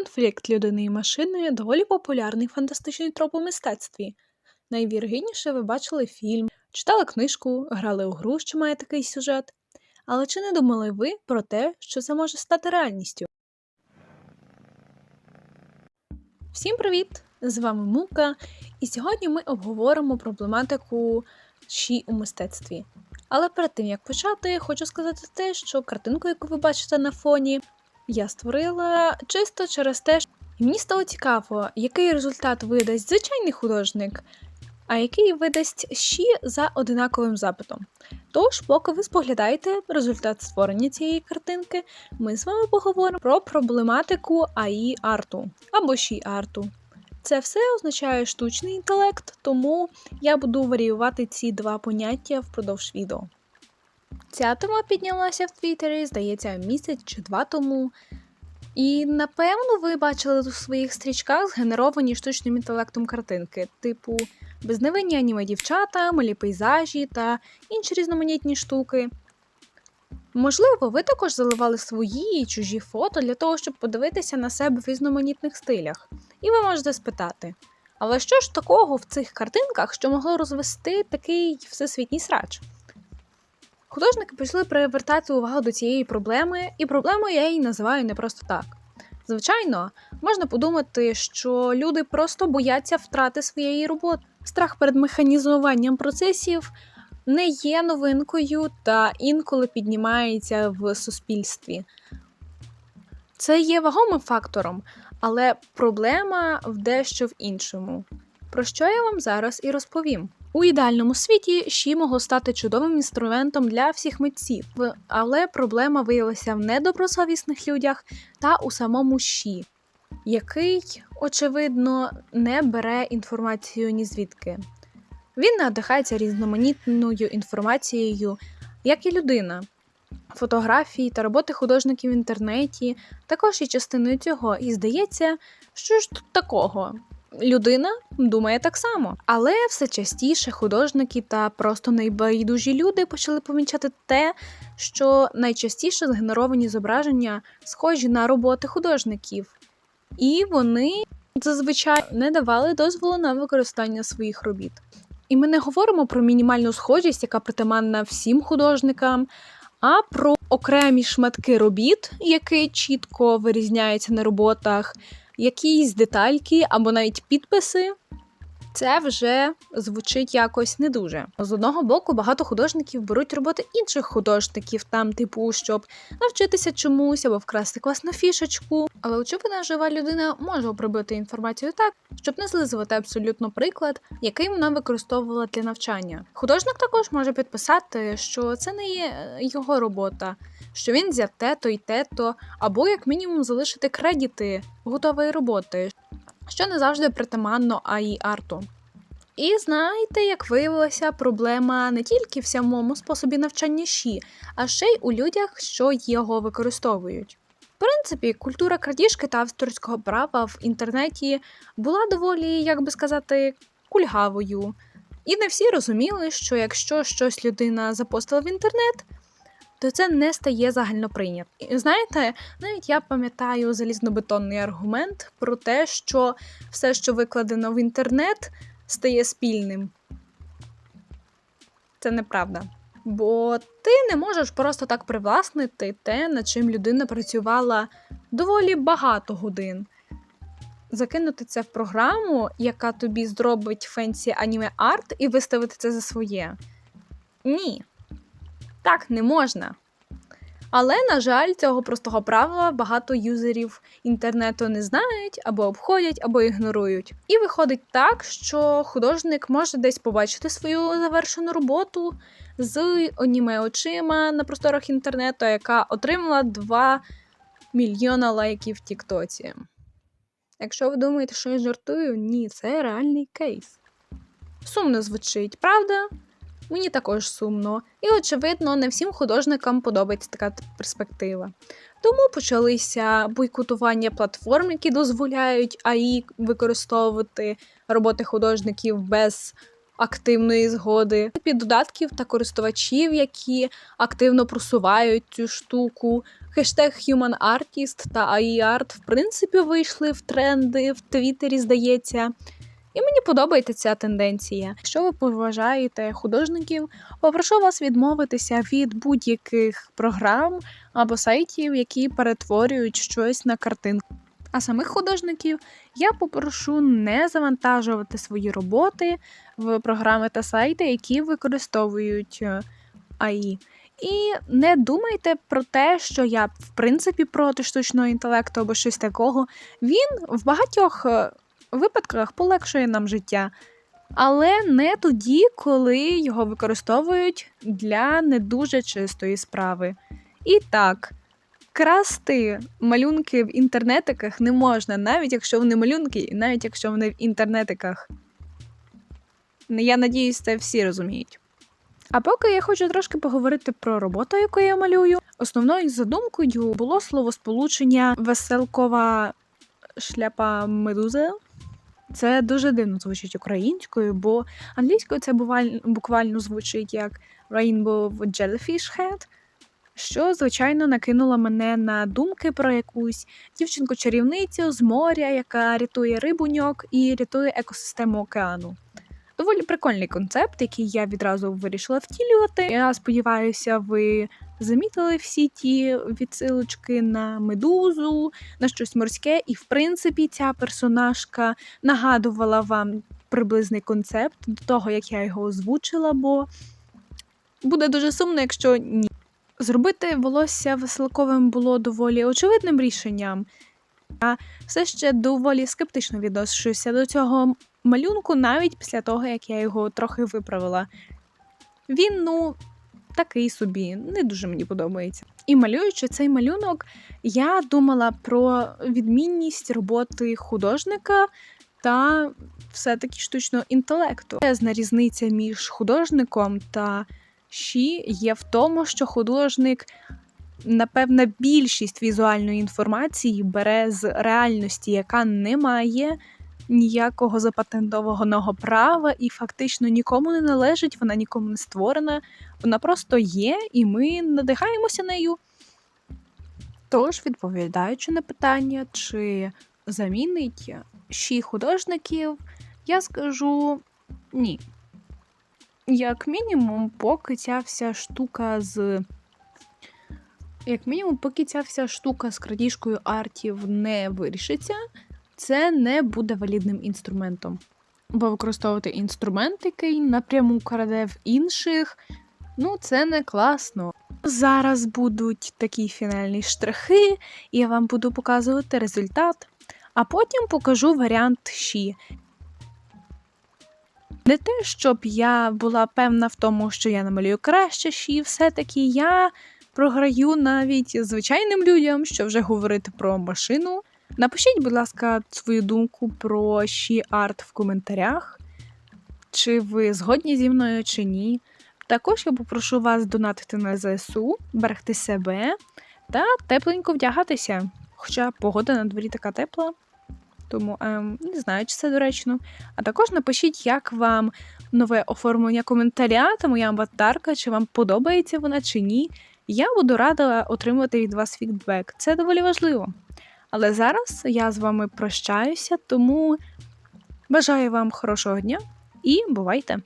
Конфлікт людини і машини доволі популярний фантастичний троп у мистецтві. Найвірогідніше ви бачили фільм, читали книжку, грали у гру, що має такий сюжет. Але чи не думали ви про те, що це може стати реальністю? Всім привіт! З вами Мука, і сьогодні ми обговоримо проблематику щі у мистецтві. Але перед тим як почати, хочу сказати те, що картинку, яку ви бачите на фоні, я створила чисто через те, що мені стало цікаво, який результат видасть звичайний художник, а який видасть щі за одинаковим запитом. Тож, поки ви споглядаєте результат створення цієї картинки, ми з вами поговоримо про проблематику АІ арту або щі арту. Це все означає штучний інтелект, тому я буду варіювати ці два поняття впродовж відео. Ця тема піднялася в Твіттері, здається, місяць чи два тому. І напевно ви бачили у своїх стрічках згенеровані штучним інтелектом картинки, типу безневинні аніме дівчата, малі пейзажі та інші різноманітні штуки. Можливо, ви також заливали свої і чужі фото для того, щоб подивитися на себе в різноманітних стилях. І ви можете спитати: але що ж такого в цих картинках, що могло розвести такий всесвітній срач? Художники почали привертати увагу до цієї проблеми, і проблему я її називаю не просто так. Звичайно, можна подумати, що люди просто бояться втрати своєї роботи. Страх перед механізуванням процесів не є новинкою та інколи піднімається в суспільстві. Це є вагомим фактором, але проблема в дещо в іншому. Про що я вам зараз і розповім. У ідеальному світі щі могло стати чудовим інструментом для всіх митців, але проблема виявилася в недобросовісних людях та у самому щі, який, очевидно, не бере інформацію ні звідки. Він надихається різноманітною інформацією, як і людина. Фотографії та роботи художників в інтернеті також є частиною цього, і здається, що ж тут такого? Людина думає так само, але все частіше художники та просто найбайдужі люди почали помічати те, що найчастіше згенеровані зображення схожі на роботи художників, і вони зазвичай не давали дозволу на використання своїх робіт. І ми не говоримо про мінімальну схожість, яка притаманна всім художникам, а про окремі шматки робіт, які чітко вирізняються на роботах якісь детальки або навіть підписи. Це вже звучить якось не дуже. З одного боку, багато художників беруть роботи інших художників, там, типу, щоб навчитися чомусь або вкрасти класну фішечку. Але очевидно, жива людина може обробити інформацію так, щоб не злизувати абсолютно приклад, який вона використовувала для навчання. Художник також може підписати, що це не є е, його робота, що він взяв те-то і те-то, або як мінімум залишити кредити готової роботи що не завжди притаманно АІ арту. І знаєте, як виявилося, проблема не тільки в самому способі навчання щі, а ще й у людях, що його використовують. В принципі, культура крадіжки та авторського права в інтернеті була доволі, як би сказати, кульгавою. І не всі розуміли, що якщо щось людина запостила в інтернет, то це не стає загальноприйнятим. І знаєте, навіть я пам'ятаю залізнобетонний аргумент про те, що все, що викладено в інтернет, стає спільним. Це неправда. Бо ти не можеш просто так привласнити те, над чим людина працювала доволі багато годин. Закинути це в програму, яка тобі зробить фенсі аніме арт, і виставити це за своє. Ні. Так не можна. Але, на жаль, цього простого правила багато юзерів інтернету не знають, або обходять, або ігнорують. І виходить так, що художник може десь побачити свою завершену роботу з оніме очима на просторах інтернету, яка отримала 2 мільйона лайків в Тіктоці. Якщо ви думаєте, що я жартую, ні, це реальний кейс. Сумно звучить, правда? Мені також сумно, і, очевидно, не всім художникам подобається така перспектива. Тому почалися бойкотування платформ, які дозволяють АІ використовувати роботи художників без активної згоди, під додатків та користувачів, які активно просувають цю штуку. Хештег Human Artist та AI Art в принципі вийшли в тренди в Твіттері, здається. І мені подобається ця тенденція. Якщо ви поважаєте художників, попрошу вас відмовитися від будь-яких програм або сайтів, які перетворюють щось на картинку. А самих художників я попрошу не завантажувати свої роботи в програми та сайти, які використовують е, АІ. І не думайте про те, що я в принципі проти штучного інтелекту або щось такого. Він в багатьох е, випадках полегшує нам життя, але не тоді, коли його використовують для не дуже чистої справи. І так, красти малюнки в інтернетиках не можна, навіть якщо вони малюнки, і навіть якщо вони в інтернетиках. Я надіюсь, це всі розуміють. А поки я хочу трошки поговорити про роботу, яку я малюю. Основною задумкою було словосполучення веселкова шляпа медуза. Це дуже дивно звучить українською, бо англійською це буквально звучить як Rainbow Jellyfish Head, що, звичайно, накинуло мене на думки про якусь дівчинку-чарівницю з моря, яка рятує рибуньок і рятує екосистему океану. Доволі прикольний концепт, який я відразу вирішила втілювати. Я сподіваюся, ви замітили всі ті відсилочки на медузу, на щось морське, і в принципі ця персонажка нагадувала вам приблизний концепт до того, як я його озвучила, бо буде дуже сумно, якщо ні. Зробити волосся веселковим було доволі очевидним рішенням. Я все ще доволі скептично відношуся до цього малюнку, навіть після того, як я його трохи виправила. Він, ну, такий собі, не дуже мені подобається. І малюючи цей малюнок, я думала про відмінність роботи художника та все-таки штучного інтелекту. Величезна різниця між художником та щі є в тому, що художник. Напевно, більшість візуальної інформації бере з реальності, яка не має ніякого запатентованого права і фактично нікому не належить, вона нікому не створена, вона просто є, і ми надихаємося нею. Тож, відповідаючи на питання, чи замінить щі художників, я скажу ні. Як мінімум, поки ця вся штука з. Як мінімум, поки ця вся штука з крадіжкою артів не вирішиться, це не буде валідним інструментом. Бо використовувати інструмент, який напряму краде в інших, ну це не класно. Зараз будуть такі фінальні штрихи, і я вам буду показувати результат, а потім покажу варіант щі. Не те, щоб я була певна в тому, що я намалюю краще щі, все-таки я програю навіть звичайним людям, що вже говорити про машину. Напишіть, будь ласка, свою думку про щі арт в коментарях, чи ви згодні зі мною, чи ні. Також я попрошу вас донатити на ЗСУ, берегти себе та тепленько вдягатися. Хоча погода на дворі така тепла, тому ем, не знаю, чи це доречно. А також напишіть, як вам нове оформлення коментаря та моя аватарка, чи вам подобається вона чи ні. Я буду рада отримати від вас фідбек. Це доволі важливо. Але зараз я з вами прощаюся, тому бажаю вам хорошого дня і бувайте!